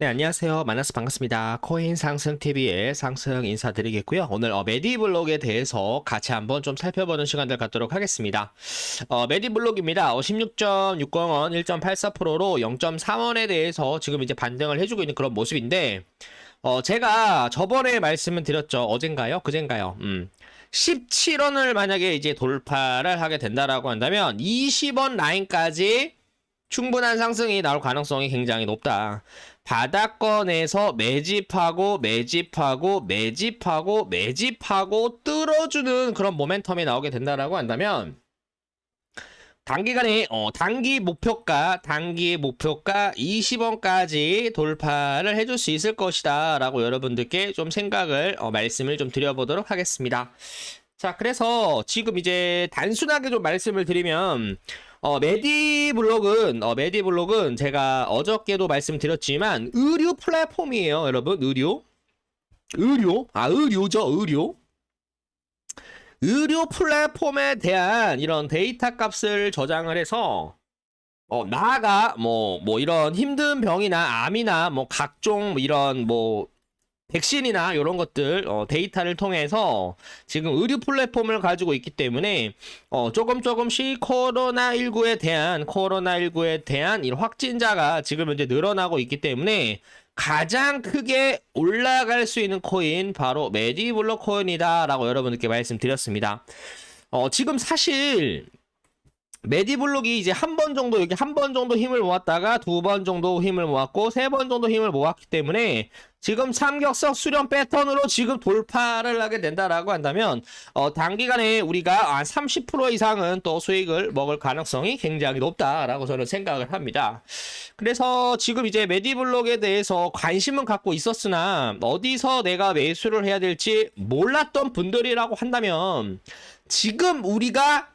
네, 안녕하세요. 만나서 반갑습니다. 코인 상승 TV의 상승 인사드리겠고요. 오늘 어, 메디블록에 대해서 같이 한번 좀 살펴보는 시간들 갖도록 하겠습니다. 어, 메디블록입니다. 어, 16.60원 1.84%로 0.3원에 대해서 지금 이제 반등을 해주고 있는 그런 모습인데, 어, 제가 저번에 말씀을 드렸죠. 어젠가요? 그젠가요? 음. 17원을 만약에 이제 돌파를 하게 된다라고 한다면 20원 라인까지 충분한 상승이 나올 가능성이 굉장히 높다. 바닥권에서 매집하고 매집하고 매집하고 매집하고 뚫어주는 그런 모멘텀이 나오게 된다라고 한다면 단기간에 어, 단기 목표가 단기 목표가 20원까지 돌파를 해줄 수 있을 것이다라고 여러분들께 좀 생각을 어, 말씀을 좀 드려보도록 하겠습니다. 자, 그래서 지금 이제 단순하게 좀 말씀을 드리면 어, 메디블록은 어, 메디블록은 제가 어저께도 말씀드렸지만 의류 플랫폼이에요, 여러분. 의류. 의료? 아, 의료죠, 의료. 의료 플랫폼에 대한 이런 데이터 값을 저장을 해서 어, 나아가 뭐 뭐 이런 힘든 병이나 암이나 뭐 각종 뭐 이런 뭐 백신이나 이런 것들 어, 데이터를 통해서 지금 의료 플랫폼을 가지고 있기 때문에 어, 조금 조금씩 코로나 19에 대한 코로나 19에 대한 이 확진자가 지금 현재 늘어나고 있기 때문에 가장 크게 올라갈 수 있는 코인 바로 메디블록 코인이다라고 여러분들께 말씀드렸습니다. 어, 지금 사실 메디블록이 이제 한 번 정도 여기 한 번 정도 힘을 모았다가 두 번 정도 힘을 모았고 세 번 정도 힘을 모았기 때문에 지금 삼격석 수렴 패턴으로 지금 돌파를 하게 된다라고 한다면 어, 단기간에 우리가 한30% 이상은 또 수익을 먹을 가능성이 굉장히 높다라고 저는 생각을 합니다. 그래서 지금 이제 메디블록에 대해서 관심은 갖고 있었으나 어디서 내가 매수를 해야 될지 몰랐던 분들이라고 한다면 지금 우리가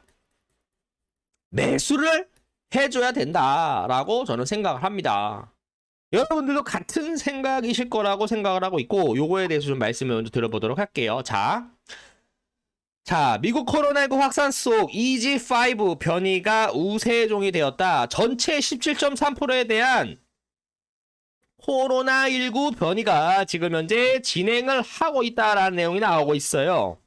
매수를 해줘야 된다라고 저는 생각을 합니다. 여러분들도 같은 생각이실 거라고 생각을 하고 있고 요거에 대해서 좀 말씀을 먼저 들어보도록 할게요. 자, 자 미국 코로나19 확산 속 EG5 변이가 우세종이 되었다. 전체 17.3%에 대한 코로나19 변이가 지금 현재 진행을 하고 있다라는 내용이 나오고 있어요.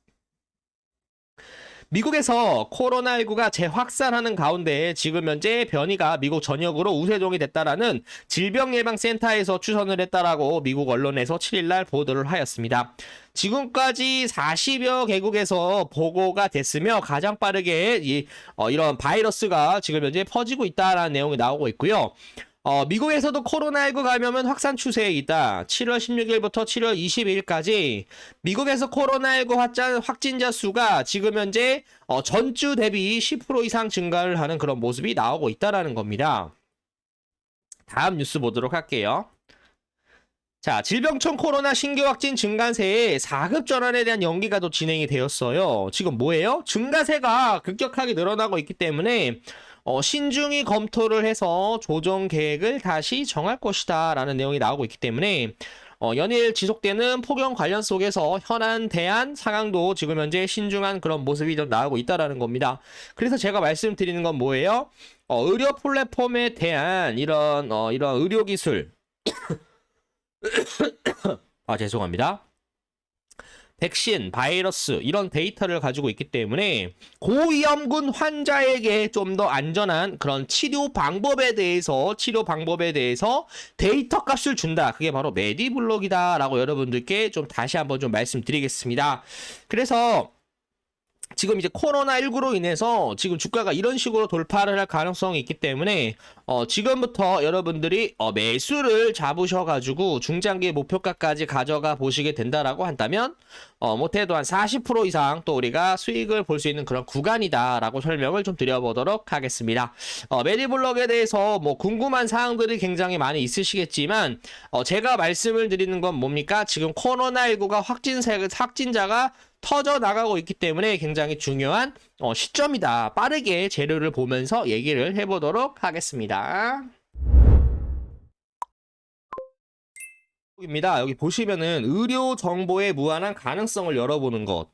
미국에서 코로나19가 재확산하는 가운데 지금 현재 변이가 미국 전역으로 우세종이 됐다라는 질병예방센터에서 추천을 했다라고 미국 언론에서 7일날 보도를 하였습니다. 지금까지 40여 개국에서 보고가 됐으며 가장 빠르게 이, 어, 이런 바이러스가 지금 현재 퍼지고 있다라는 내용이 나오고 있고요. 어, 미국에서도 코로나19 감염은 확산 추세에 있다. 7월 16일부터 7월 22일까지 미국에서 코로나19 확진, 확진자 수가 지금 현재 어, 전주 대비 10% 이상 증가를 하는 그런 모습이 나오고 있다라는 겁니다. 다음 뉴스 보도록 할게요. 자, 질병청 코로나 신규 확진 증가세에 4급 전환에 대한 연기가 또 진행이 되었어요. 지금 뭐예요? 증가세가 급격하게 늘어나고 있기 때문에 어, 신중히 검토를 해서 조정 계획을 다시 정할 것이다 라는 내용이 나오고 있기 때문에 어, 연일 지속되는 폭염 관련 속에서 현안 대안 상황도 지금 현재 신중한 그런 모습이 좀 나오고 있다라는 겁니다. 그래서 제가 말씀드리는 건 뭐예요? 어, 의료 플랫폼에 대한 이런 어, 이런 의료 기술 아 죄송합니다. 백신, 바이러스 이런 데이터를 가지고 있기 때문에 고위험군 환자에게 좀 더 안전한 그런 치료 방법에 대해서 치료 방법에 대해서 데이터 값을 준다. 그게 바로 메디블록이다라고 여러분들께 좀 다시 한번 좀 말씀드리겠습니다. 그래서 지금 이제 코로나19로 인해서 지금 주가가 이런 식으로 돌파를 할 가능성이 있기 때문에 어 지금부터 여러분들이 어 매수를 잡으셔가지고 중장기 목표가까지 가져가 보시게 된다라고 한다면 어 못해도 한 40% 이상 또 우리가 수익을 볼 수 있는 그런 구간이다라고 설명을 좀 드려보도록 하겠습니다. 어 메디블록에 대해서 뭐 궁금한 사항들이 굉장히 많이 있으시겠지만 어 제가 말씀을 드리는 건 뭡니까? 지금 코로나19가 확진세 확진자가 터져 나가고 있기 때문에 굉장히 중요한 어, 시점이다. 빠르게 재료를 보면서 얘기를 해보도록 하겠습니다. 입니다. 여기 보시면은 의료 정보의 무한한 가능성을 열어보는 것.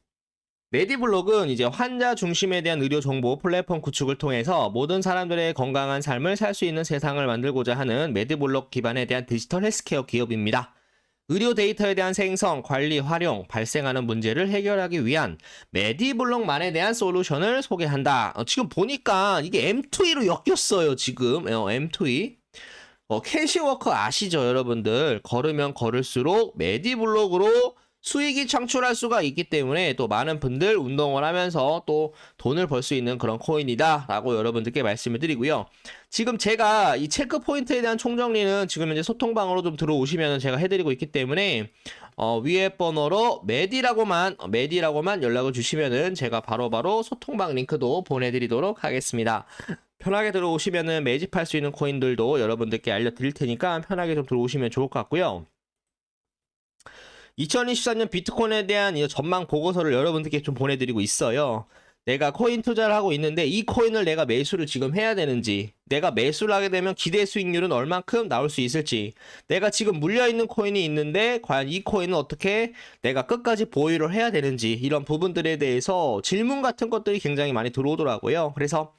메디블록은 이제 환자 중심에 대한 의료 정보 플랫폼 구축을 통해서 모든 사람들의 건강한 삶을 살 수 있는 세상을 만들고자 하는 메디블록 기반에 대한 디지털 헬스케어 기업입니다. 의료 데이터에 대한 생성, 관리, 활용, 발생하는 문제를 해결하기 위한 메디블록만에 대한 솔루션을 소개한다. 어, 지금 보니까 이게 M2E로 엮였어요, 지금. 어, M2E. 어, 캐시워커 아시죠, 여러분들? 걸으면 걸을수록 메디블록으로 수익이 창출할 수가 있기 때문에 또 많은 분들 운동을 하면서 또 돈을 벌 수 있는 그런 코인이다 라고 여러분들께 말씀을 드리고요. 지금 제가 이 체크 포인트에 대한 총정리는 지금 이제 소통방으로 좀 들어오시면 제가 해드리고 있기 때문에 어, 위에 번호로 메디라고만 어, 메디라고만 연락을 주시면은 제가 바로바로 소통방 링크도 보내드리도록 하겠습니다. 편하게 들어오시면은 매집할 수 있는 코인들도 여러분들께 알려드릴 테니까 편하게 좀 들어오시면 좋을 것 같고요. 2024년 비트코인에 대한 이 전망 보고서를 여러분들께 좀 보내드리고 있어요. 내가 코인 투자를 하고 있는데 이 코인을 내가 매수를 지금 해야 되는지, 내가 매수를 하게 되면 기대 수익률은 얼만큼 나올 수 있을지, 내가 지금 물려 있는 코인이 있는데 과연 이 코인은 어떻게 내가 끝까지 보유를 해야 되는지 이런 부분들에 대해서 질문 같은 것들이 굉장히 많이 들어오더라고요. 그래서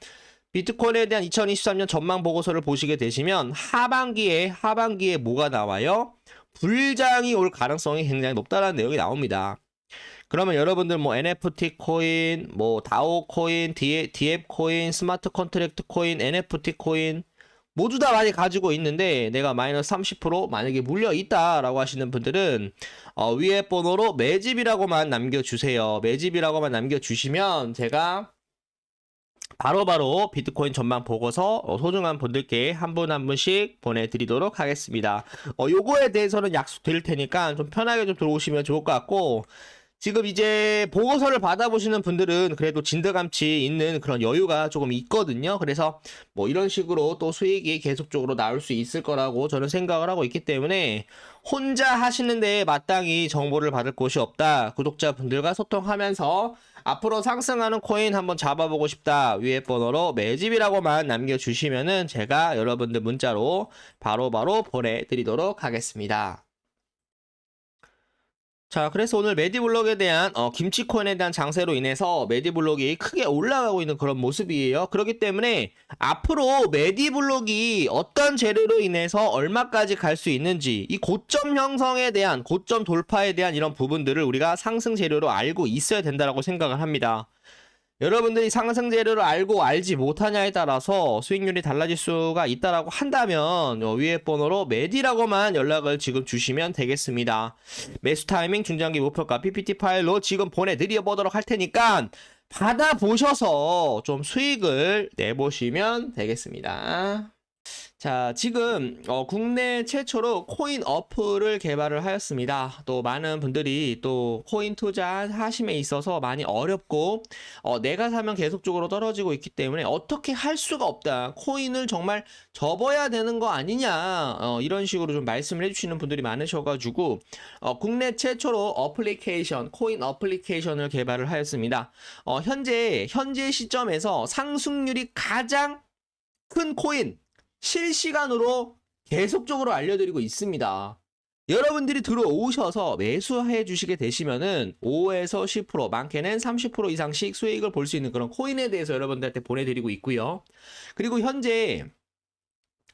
비트코인에 대한 2023년 전망 보고서를 보시게 되시면 하반기에 하반기에 뭐가 나와요? 불장이 올 가능성이 굉장히 높다는 내용이 나옵니다. 그러면 여러분들 뭐 NFT 코인, 뭐 다오 코인, DF 코인, 스마트 컨트랙트 코인, NFT 코인 모두 다 많이 가지고 있는데 내가 마이너스 30% 만약에 물려 있다라고 하시는 분들은 어, 위에 번호로 매집이라고만 남겨주세요. 매집이라고만 남겨주시면 제가 바로바로 비트코인 전망 보고서 어, 소중한 분들께 한 분 한 분씩 보내드리도록 하겠습니다. 어, 요거에 대해서는 약속 드릴 테니까 좀 편하게 좀 들어오시면 좋을 것 같고 지금 이제 보고서를 받아보시는 분들은 그래도 진드감치 있는 그런 여유가 조금 있거든요. 그래서 뭐 이런 식으로 또 수익이 계속적으로 나올 수 있을 거라고 저는 생각을 하고 있기 때문에 혼자 하시는데 마땅히 정보를 받을 곳이 없다. 구독자분들과 소통하면서 앞으로 상승하는 코인 한번 잡아보고 싶다. 위에 번호로 매집이라고만 남겨주시면은 제가 여러분들 문자로 바로바로 보내드리도록 하겠습니다. 자, 그래서 오늘 메디블록에 대한 어, 김치코인에 대한 장세로 인해서 메디블록이 크게 올라가고 있는 그런 모습이에요. 그렇기 때문에 앞으로 메디블록이 어떤 재료로 인해서 얼마까지 갈 수 있는지 이 고점 형성에 대한 고점 돌파에 대한 이런 부분들을 우리가 상승 재료로 알고 있어야 된다라고 생각을 합니다. 여러분들이 상승 재료를 알고 알지 못하냐에 따라서 수익률이 달라질 수가 있다라고 한다면 어, 위에 번호로 메디라고만 연락을 지금 주시면 되겠습니다. 매수 타이밍 중장기 목표가 PPT 파일로 지금 보내드려 보도록 할 테니까 받아보셔서 좀 수익을 내보시면 되겠습니다. 자, 지금 어, 국내 최초로 코인 어플을 개발을 하였습니다. 또 많은 분들이 또 코인 투자하심에 있어서 많이 어렵고 어, 내가 사면 계속적으로 떨어지고 있기 때문에 어떻게 할 수가 없다. 코인을 정말 접어야 되는 거 아니냐. 어, 이런 식으로 좀 말씀을 해주시는 분들이 많으셔가지고 어, 국내 최초로 어플리케이션 코인 어플리케이션을 개발을 하였습니다. 어, 현재 현재 시점에서 상승률이 가장 큰 코인 실시간으로 계속적으로 알려드리고 있습니다. 여러분들이 들어오셔서 매수해 주시게 되시면은 5에서 10% 많게는 30% 이상씩 수익을 볼 수 있는 그런 코인에 대해서 여러분들한테 보내드리고 있고요. 그리고 현재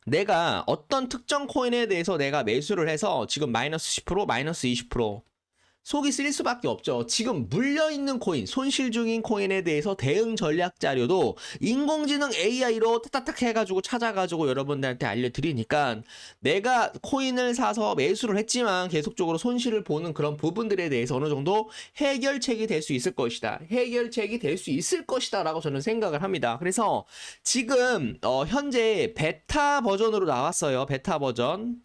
내가 어떤 특정 코인에 대해서 내가 매수를 해서 지금 마이너스 10% 마이너스 20% 속이 쓰릴 수밖에 없죠. 지금 물려있는 코인, 손실 중인 코인에 대해서 대응 전략 자료도 인공지능 AI로 타타탁 해가지고 찾아가지고 여러분들한테 알려드리니까 내가 코인을 사서 매수를 했지만 계속적으로 손실을 보는 그런 부분들에 대해서 어느 정도 해결책이 될 수 있을 것이다. 해결책이 될 수 있을 것이다. 라고 저는 생각을 합니다. 그래서 지금, 어, 현재 베타 버전으로 나왔어요. 베타 버전.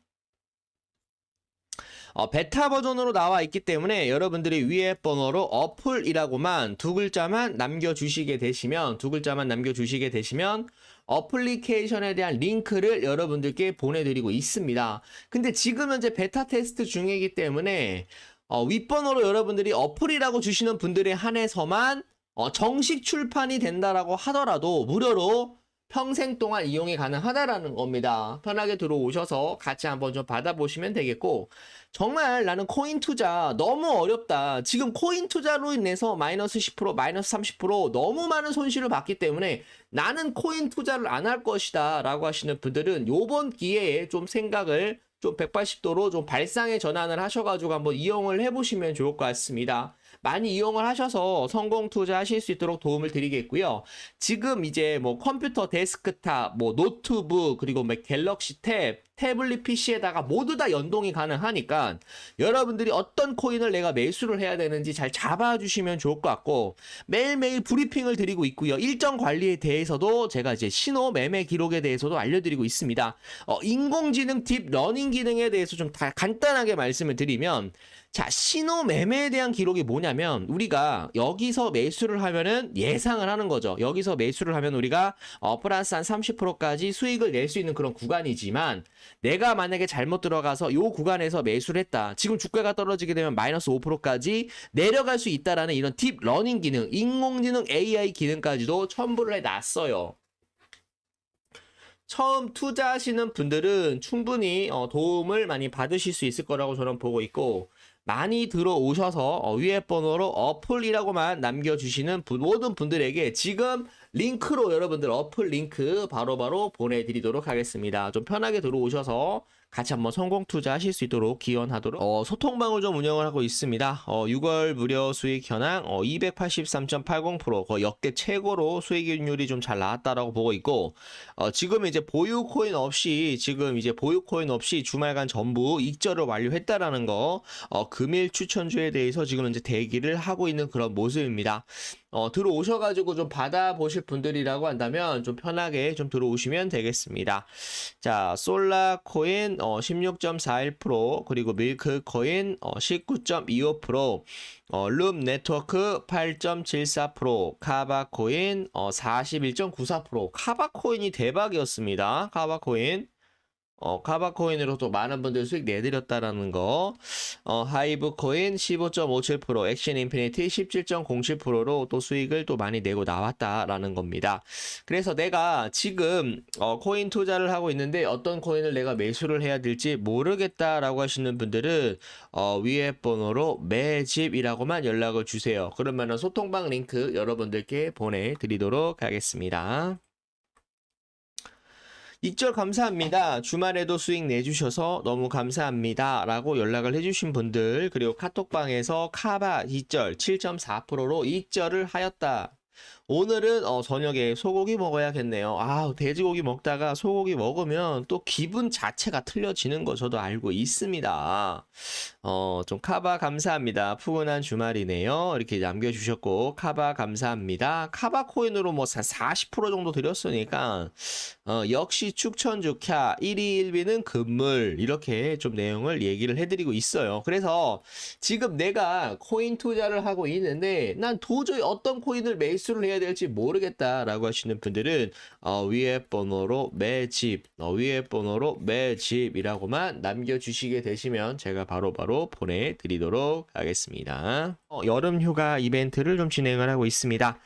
어, 베타 버전으로 나와 있기 때문에 여러분들이 위에 번호로 어플이라고만 두 글자만 남겨주시게 되시면 두 글자만 남겨주시게 되시면 어플리케이션에 대한 링크를 여러분들께 보내드리고 있습니다. 근데 지금 현재 베타 테스트 중이기 때문에 어, 윗번호로 여러분들이 어플이라고 주시는 분들에 한해서만 어, 정식 출판이 된다라고 하더라도 무료로 평생 동안 이용이 가능하다라는 겁니다. 편하게 들어오셔서 같이 한번 좀 받아보시면 되겠고, 정말 나는 코인 투자 너무 어렵다. 지금 코인 투자로 인해서 마이너스 10%, 마이너스 30% 너무 많은 손실을 봤기 때문에 나는 코인 투자를 안 할 것이다. 라고 하시는 분들은 요번 기회에 좀 생각을 좀 180도로 좀 발상의 전환을 하셔가지고 한번 이용을 해보시면 좋을 것 같습니다. 많이 이용을 하셔서 성공 투자하실 수 있도록 도움을 드리겠고요. 지금 이제 뭐 컴퓨터 데스크탑, 뭐 노트북, 그리고 뭐 갤럭시 탭, 태블릿 PC에다가 모두 다 연동이 가능하니까 여러분들이 어떤 코인을 내가 매수를 해야 되는지 잘 잡아주시면 좋을 것 같고 매일매일 브리핑을 드리고 있고요. 일정 관리에 대해서도 제가 이제 신호 매매 기록에 대해서도 알려드리고 있습니다. 어, 인공지능 딥 러닝 기능에 대해서 좀 다 간단하게 말씀을 드리면 자, 신호 매매에 대한 기록이 뭐냐면 우리가 여기서 매수를 하면은 예상을 하는 거죠. 여기서 매수를 하면 우리가 어, 플러스 한 30%까지 수익을 낼 수 있는 그런 구간이지만 내가 만약에 잘못 들어가서 요 구간에서 매수를 했다. 지금 주가가 떨어지게 되면 마이너스 5%까지 내려갈 수 있다라는 이런 딥 러닝 기능, 인공지능 AI 기능까지도 첨부를 해 놨어요. 처음 투자하시는 분들은 충분히 어, 도움을 많이 받으실 수 있을 거라고 저는 보고 있고 많이 들어오셔서 어, 위에 번호로 어플이라고만 남겨주시는 분- 모든 분들에게 지금 링크로 여러분들 어플 링크 바로 바로 보내드리도록 하겠습니다. 좀 편하게 들어오셔서 같이 한번 성공 투자하실 수 있도록 기원하도록 어, 소통방을 좀 운영을 하고 있습니다. 어, 6월 무료 수익 현황 어, 283.80% 거의 역대 최고로 수익률이 좀 잘 나왔다라고 보고 있고 어, 지금 이제 보유 코인 없이 지금 이제 보유 코인 없이 주말간 전부 익절을 완료했다라는 거 어, 금일 추천주에 대해서 지금 이제 대기를 하고 있는 그런 모습입니다. 어, 들어오셔가지고 좀 받아보실 분들이라고 한다면 좀 편하게 좀 들어오시면 되겠습니다. 자, 솔라 코인 어, 16.41% 그리고 밀크 코인 어, 19.25% 어, 룸 네트워크 8.74%, 카바 코인 어, 41.94%. 카바 코인이 대박이었습니다. 카바 코인. 어, 카바 코인으로 또 많은 분들 수익 내드렸다라는 거. 어, 하이브 코인 15.57%, 액션 인피니티 17.07%로 또 수익을 또 많이 내고 나왔다라는 겁니다. 그래서 내가 지금 어, 코인 투자를 하고 있는데 어떤 코인을 내가 매수를 해야 될지 모르겠다라고 하시는 분들은 어, 위에 번호로 매집이라고만 연락을 주세요. 그러면은 소통방 링크 여러분들께 보내드리도록 하겠습니다. 익절 감사합니다. 주말에도 수익 내주셔서 너무 감사합니다. 라고 연락을 해주신 분들, 그리고 카톡방에서 카바 익절 7.4%로 익절을 하였다. 오늘은 어, 저녁에 소고기 먹어야겠네요. 아, 돼지고기 먹다가 소고기 먹으면 또 기분 자체가 틀려지는 거 저도 알고 있습니다. 어, 좀 카바 감사합니다. 푸근한 주말이네요. 이렇게 남겨주셨고, 카바 감사합니다. 카바 코인으로 뭐 한 40% 정도 드렸으니까, 어, 역시 축천 주 캬 1위 1비는 금물 이렇게 좀 내용을 얘기를 해드리고 있어요. 그래서 지금 내가 코인 투자를 하고 있는데 난 도저히 어떤 코인을 매수를 해야 될지 모르겠다라고 하시는 분들은 어, 위에 번호로 매집, 어, 위에 번호로 매집이라고만 남겨주시게 되시면 제가 바로바로 보내드리도록 하겠습니다. 어, 여름 휴가 이벤트를 좀 진행을 하고 있습니다.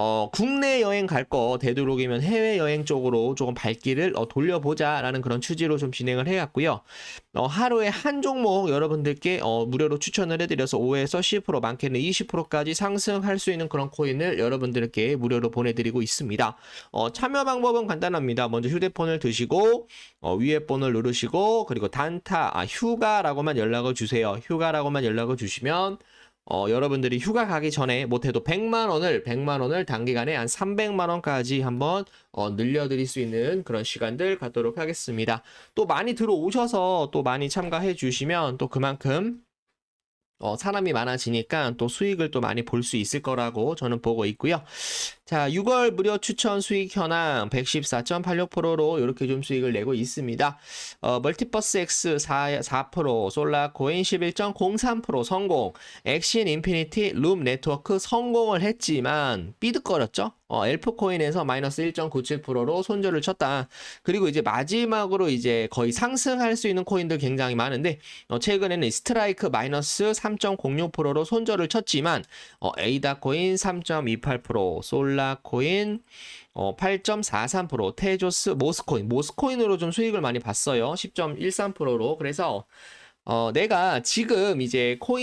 어, 국내 여행 갈 거 되도록이면 해외 여행 쪽으로 조금 발길을 어, 돌려보자라는 그런 취지로 좀 진행을 해왔고요. 어, 하루에 한 종목 여러분들께 어, 무료로 추천을 해드려서 5에서 10% 많게는 20%까지 상승할 수 있는 그런 코인을 여러분들께 무료로 보내드리고 있습니다. 어, 참여 방법은 간단합니다. 먼저 휴대폰을 드시고 어, 위에 번호를 누르시고 그리고 단타 아, 휴가라고만 연락을 주세요. 휴가라고만 연락을 주시면 어, 여러분들이 휴가 가기 전에 못해도 100만 원을 100만 원을 단기간에 한 300만 원까지 한번 어, 늘려드릴 수 있는 그런 시간들 갖도록 하겠습니다. 또 많이 들어오셔서 또 많이 참가해 주시면 또 그만큼 어, 사람이 많아지니까 또 수익을 또 많이 볼 수 있을 거라고 저는 보고 있고요. 자, 6월 무료 추천 수익 현황 114.86%로 이렇게 좀 수익을 내고 있습니다. 어, 멀티버스 X 4, 4%, 솔라 코인 11.03% 성공, 엑신 인피니티 룸 네트워크 성공을 했지만 삐득거렸죠? 어, 엘프 코인에서 마이너스 1.97%로 손절을 쳤다. 그리고 이제 마지막으로 이제 거의 상승할 수 있는 코인들 굉장히 많은데 어, 최근에는 이 스트라이크 마이너스 3.06%로 손절을 쳤지만 어, 에이다 코인 3.28%, 솔라 코인 어, 8.43%, 테조스, 모스코인, 모스코인으로 좀 수익을 많이 봤어요. 10.13%로. 그래서 어, 내가 지금 이제 코인